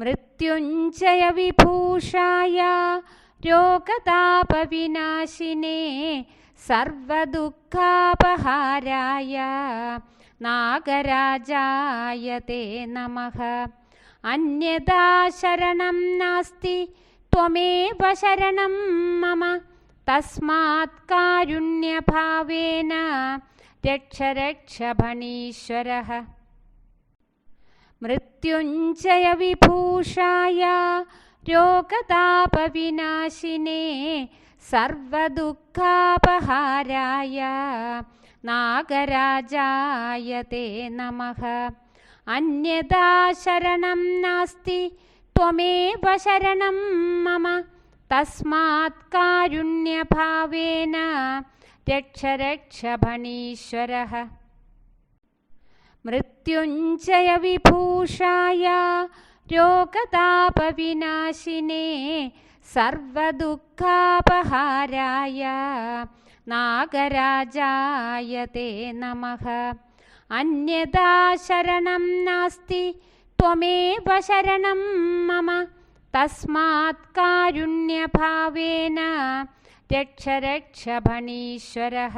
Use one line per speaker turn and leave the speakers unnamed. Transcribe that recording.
मृत्युञ्जयविभूषाय रोगतापविनाशिने सर्वदुःखापहाराय नागराजाय ते नमः। अन्यदा शरणं नास्ति त्वमेव शरणं मम। तस्मात् कारुण्यभावेन रक्ष रक्षभणीश्वरः मृत्युञ्जयविभूषाय रोगतापविनाशिने सर्वदुःखापहाराय नागराजाय ते नमः अन्यदा शरणं नास्ति त्वमेव शरणं मम तस्मात् कारुण्यभावेन रक्ष रक्षभणीश्वरः मृत्युञ्जयविभूषाय रोगतापविनाशिने सर्वदुःखापहाराय नागराजाय ते नमः। अन्यदा शरणं नास्ति त्वमेव शरणं मम। तस्मात् कारुण्यभावेन रक्ष रक्षभणीश्वरः